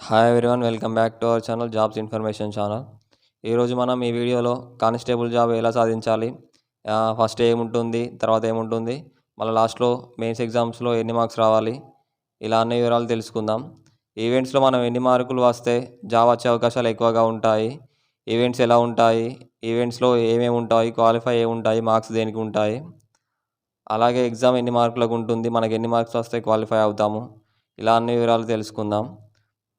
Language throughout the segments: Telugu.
Hi everyone welcome back to our channel jobs information channel ఈరోజు మనం ఈ వీడియోలో కానిస్టేబుల్ జాబ్ ఎలా సాధించాలి? ఫస్ట్ ఏముంటుంది తర్వాత ఏముంటుంది? మళ్ళీ లాస్ట్లో మెయిన్స్ ఎగ్జామ్స్లో ఎన్ని మార్క్స్ రావాలి? ఇలా అన్ని వివరాలు తెలుసుకుందాం. ఈవెంట్స్లో మనం ఎన్ని మార్కులు వస్తే జాబ్ వచ్చే అవకాశాలు ఎక్కువగా ఉంటాయి? ఈవెంట్స్ ఎలా ఉంటాయి? ఈవెంట్స్లో ఏమేమి ఉంటాయి? క్వాలిఫై ఏమి ఉంటాయి? మార్క్స్ దేనికి ఉంటాయి? అలాగే ఎగ్జామ్ ఎన్ని మార్కులకు ఉంటుంది? మనకి ఎన్ని మార్క్స్ వస్తే క్వాలిఫై అవుతాము? ఇలా అన్ని వివరాలు తెలుసుకుందాం.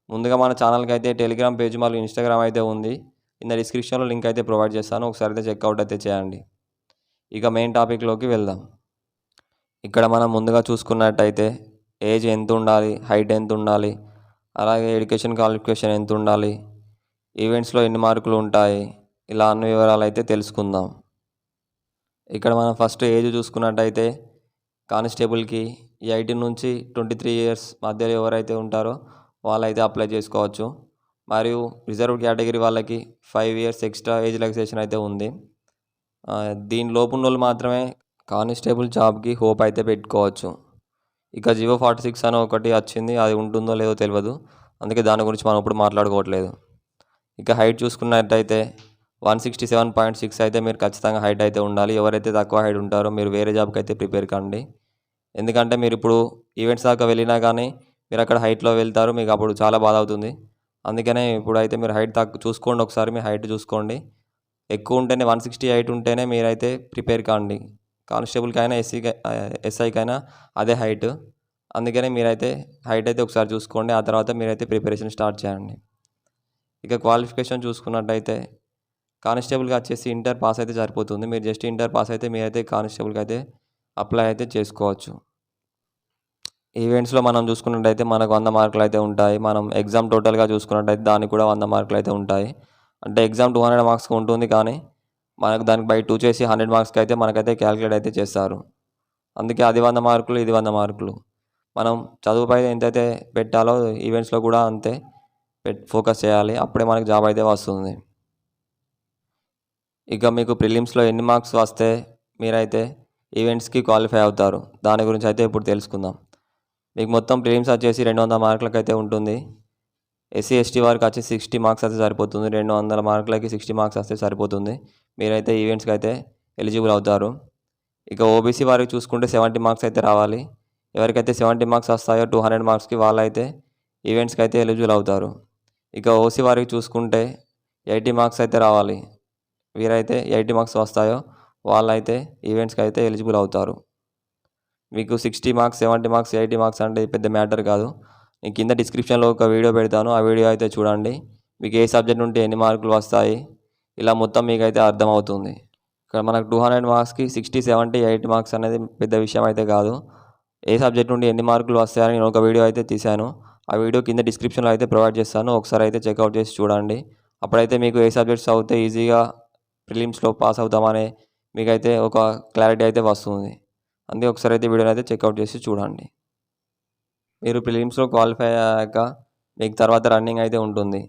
ముందుగా మన ఛానల్కి అయితే టెలిగ్రామ్ పేజ్ మరియు ఇన్స్టాగ్రామ్ అయితే ఉంది. కింద డిస్క్రిప్షన్లో లింక్ అయితే ప్రొవైడ్ చేస్తాను. ఒకసారి అయితే చెక్అవుట్ అయితే చేయండి. ఇక మెయిన్ టాపిక్లోకి వెళ్దాం. ఇక్కడ మనం ముందుగా చూసుకున్నట్టయితే ఏజ్ ఎంత ఉండాలి హైట్ ఎంత ఉండాలి అలాగే ఎడ్యుకేషన్ క్వాలిఫికేషన్ ఎంత ఉండాలి ఈవెంట్స్లో ఎన్ని మార్కులు ఉంటాయి ఇలా అన్ని వివరాలు అయితే తెలుసుకుందాం. ఇక్కడ మనం ఫస్ట్ ఏజ్ చూసుకున్నట్టయితే కానిస్టేబుల్కి ఎయిటీన్ నుంచి ట్వంటీ త్రీ ఇయర్స్ మధ్యలో ఎవరైతే ఉంటారో వాళ్ళైతే అప్లై చేసుకోవచ్చు. మరియు రిజర్వ్ కేటగిరీ వాళ్ళకి five years extra age relaxation అయితే ఉంది. దీని లోపు వాళ్ళు మాత్రమే కానిస్టేబుల్ జాబ్కి హోప్ అయితే పెట్టుకోవచ్చు. ఇక జివో ఫార్టీ సిక్స్ అని ఒకటి వచ్చింది. అది ఉంటుందో లేదో తెలియదు అందుకే దాని గురించి మనం ఇప్పుడు మాట్లాడుకోవట్లేదు. ఇక హైట్ చూసుకున్నట్టయితే one sixty seven point six అయితే మీరు ఖచ్చితంగా హైట్ అయితే ఉండాలి. ఎవరైతే తక్కువ హైట్ ఉంటారో మీరు వేరే జాబ్కి అయితే ప్రిపేర్ కండి. ఎందుకంటే మీరు ఇప్పుడు ఈవెంట్స్ దాకా వెళ్ళినా కానీ మీరు అక్కడ హైట్లో వెళ్తారు మీకు అప్పుడు చాలా బాధ అవుతుంది అందుకనే ఇప్పుడైతే మీరు హైట్ తక్కువ చూసుకోండి ఒకసారి మీ హైట్ చూసుకోండి. ఎక్కువ ఉంటేనే వన్ సిక్స్టీ హైట్ ఉంటేనే మీరైతే ప్రిపేర్ కాండి. కానిస్టేబుల్కి అయినా ఎస్సీకి ఎస్ఐకైనా అదే హైట్. అందుకనే మీరైతే హైట్ అయితే ఒకసారి చూసుకోండి ఆ తర్వాత మీరైతే ప్రిపరేషన్ స్టార్ట్ చేయండి. ఇక క్వాలిఫికేషన్ చూసుకున్నట్టయితే కానిస్టేబుల్గా వచ్చేసి ఇంటర్ పాస్ అయితే సరిపోతుంది. మీరు జస్ట్ ఇంటర్ పాస్ అయితే మీరైతే కానిస్టేబుల్కి అయితే అప్లై అయితే చేసుకోవచ్చు. ఈవెంట్స్లో మనం చూసుకున్నట్టయితే మనకు వంద మార్కులు అయితే ఉంటాయి. మనం ఎగ్జామ్ టోటల్గా చూసుకున్నట్టయితే దానికి కూడా వంద మార్కులు అయితే ఉంటాయి. అంటే ఎగ్జామ్ టూ హండ్రెడ్ మార్క్స్కి ఉంటుంది కానీ మనకు దానికి బై టూ చేసి హండ్రెడ్ మార్క్స్కి అయితే మనకైతే క్యాలిక్యులేట్ అయితే చేస్తారు. అందుకే అది వంద మార్కులు ఇది వంద మార్కులు. మనం చదువుపై ఎంతైతే పెట్టాలో ఈవెంట్స్లో కూడా అంతే పెట్ ఫోకస్ చేయాలి. అప్పుడే మనకు జాబ్ అయితే వస్తుంది. ఇక మీకు ప్రిలిమ్స్లో ఎన్ని మార్క్స్ వస్తే మీరైతే ఈవెంట్స్కి క్వాలిఫై అవుతారు? దాని గురించి అయితే ఇప్పుడు తెలుసుకుందాం. మీకు మొత్తం ప్రిలిమ్స్ వచ్చేసి రెండు వందల మార్కులకు అయితే ఉంటుంది. ఎస్సీ ఎస్టీ వారికి వచ్చి సిక్స్టీ మార్క్స్ అయితే సరిపోతుంది. రెండు వందల మార్కులకి సిక్స్టీ మార్క్స్ వస్తే సరిపోతుంది. మీరైతే ఈవెంట్స్కి అయితే ఎలిజిబుల్ అవుతారు. ఇక ఓబీసీ వారికి చూసుకుంటే సెవెంటీ మార్క్స్ అయితే రావాలి. ఎవరికైతే సెవెంటీ మార్క్స్ వస్తాయో టూ హండ్రెడ్ మార్క్స్కి వాళ్ళైతే ఈవెంట్స్కి అయితే ఎలిజిబుల్ అవుతారు. ఇక ఓసీ వారికి చూసుకుంటే ఎయిటీ మార్క్స్ అయితే రావాలి. వీరైతే ఎయిటీ మార్క్స్ వస్తాయో వాళ్ళైతే ఈవెంట్స్కి అయితే ఎలిజిబుల్ అవుతారు. మీకు sixty marks seventy marks eighty marks అంటే పెద్ద మ్యాటర్ కాదు. నేను కింద డిస్క్రిప్షన్లో ఒక వీడియో పెడతాను. ఆ వీడియో అయితే చూడండి. మీకు ఏ సబ్జెక్ట్ ఉంటే ఎన్ని మార్కులు వస్తాయి? ఇలా మొత్తం మీకైతే అర్థమవుతుంది. ఇక్కడ మనకు టూ హండ్రెడ్ మార్క్స్కి సిక్స్టీ సెవెంటీ ఎయిటీ మార్క్స్ అనేది పెద్ద విషయం అయితే కాదు. ఏ సబ్జెక్ట్ నుండి ఎన్ని మార్కులు వస్తాయని నేను ఒక వీడియో అయితే తీశాను. ఆ వీడియో కింద డిస్క్రిప్షన్లో అయితే ప్రొవైడ్ చేస్తాను. ఒకసారి అయితే చెక్అవుట్ చేసి చూడండి. అప్పుడైతే మీకు ఏ సబ్జెక్ట్స్ అవుతే ఈజీగా ప్రిలిమ్స్లో పాస్ అవుతామనే మీకైతే ఒక క్లారిటీ అయితే వస్తుంది. అందుకే ఒకసారి అయితే వీడియోని అయితే చెక్అవుట్ చేసి చూడండి. మీరు ప్రిలిమ్స్లో క్వాలిఫై అయ్యాక మీకు తర్వాత రన్నింగ్ అయితే ఉంటుంది.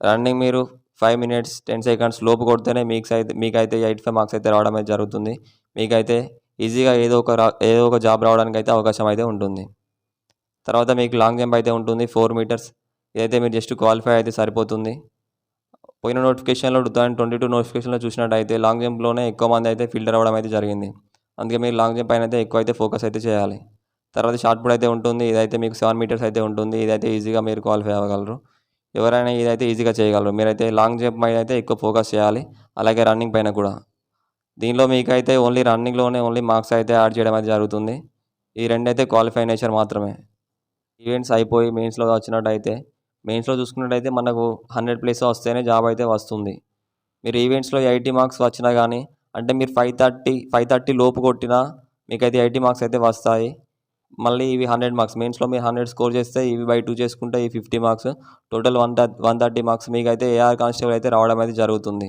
రన్నింగ్ మీరు ఫైవ్ మినిట్స్ టెన్ సెకండ్స్ లోపు కొడితేనే మీకు అయితే మీకైతే ఎయిట్ ఫైవ్ మార్క్స్ అయితే రావడం అయితే జరుగుతుంది. మీకైతే ఈజీగా ఏదో ఒక ఏదో ఒక జాబ్ రావడానికి అయితే అవకాశం అయితే ఉంటుంది. తర్వాత మీకు లాంగ్ జంప్ అయితే ఉంటుంది ఫోర్ మీటర్స్. ఇదైతే మీరు జస్ట్ క్వాలిఫై అయితే సరిపోతుంది. పోయిన నోటిఫికేషన్లో టూ థౌసండ్ ట్వంటీ టూ నోటిఫికేషన్లో చూసినట్టయితే లాంగ్ జంప్లోనే ఎక్కువ మంది అయితే ఫిల్టర్ అవ్వడం అయితే జరిగింది. అందుకే మీరు లాంగ్ జంప్ పైన అయితే ఎక్కువ అయితే ఫోకస్ అయితే చేయాలి. తర్వాత షార్ట్ పుట్ అయితే ఉంటుంది ఇదైతే మీకు సెవెన్ మీటర్స్ అయితే ఉంటుంది ఇదైతే ఈజీగా మీరు క్వాలిఫై అవ్వగలరు. ఎవరైనా ఇదైతే ఈజీగా చేయగలరు. మీరైతే లాంగ్ జంప్ పైన అయితే ఎక్కువ ఫోకస్ చేయాలి అలాగే రన్నింగ్ పైన కూడా. దీనిలో మీకైతే ఓన్లీ రన్నింగ్లోనే ఓన్లీ మార్క్స్ అయితే యాడ్ చేయడం అయితే జరుగుతుంది. ఈ రెండు అయితే క్వాలిఫై నేచర్ మాత్రమే. ఈవెంట్స్ అయిపోయి మెయిన్స్లో వచ్చినట్టయితే మెయిన్స్లో చూసుకున్నట్టయితే మనకు హండ్రెడ్ ప్లేస్ వస్తేనే జాబ్ అయితే వస్తుంది. మీరు ఈవెంట్స్లో ఎయిటీ మార్క్స్ వచ్చినా కానీ అంటే మీరు ఫైవ్ థర్టీ ఫైవ్ థర్టీ లోపు కొట్టినా మీకైతే ఎయిటీ మార్క్స్ అయితే వస్తాయి. మళ్ళీ ఇవి హండ్రెడ్ మార్క్స్ మెయిన్స్లో మీరు హండ్రెడ్ స్కోర్ చేస్తే ఇవి బై టూ చేసుకుంటే ఈ fifty marks total one thirty one thirty marks మీకైతే ఏఆర్ కానిస్టేబుల్ అయితే రావడం అయితే జరుగుతుంది.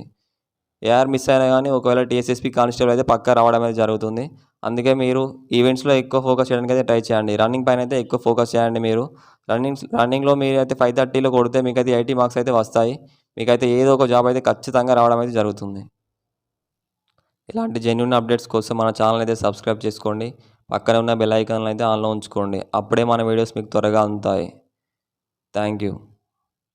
ఏఆర్ మిస్ అయినా కానీ ఒకవేళ టీఎస్ఎస్పీ కానిస్టేబుల్ అయితే పక్కా రావడం అయితే జరుగుతుంది. అందుకే మీరు ఈవెంట్స్లో ఎక్కువ ఫోకస్ చేయడానికి అయితే ట్రై చేయండి. రన్నింగ్ పైన అయితే ఎక్కువ ఫోకస్ చేయండి మీరు. రన్నింగ్ రన్నింగ్లో మీరు అయితే ఫైవ్ థర్టీలో కొడితే మీకు అయితే ఎయిటీ మార్క్స్ అయితే వస్తాయి. మీకైతే ఏదో ఒక జాబ్ అయితే ఖచ్చితంగా రావడం అయితే జరుగుతుంది. ఇలాంటి జెన్యున్ అప్డేట్స్ కోసం మన ఛానల్ అయితే సబ్స్క్రైబ్ చేసుకోండి. పక్కనే ఉన్న బెల్ ఐకాన్లు అయితే ఆన్లో ఉంచుకోండి. అప్పుడే మన వీడియోస్ మీకు త్వరగా అందుతాయి. Thank you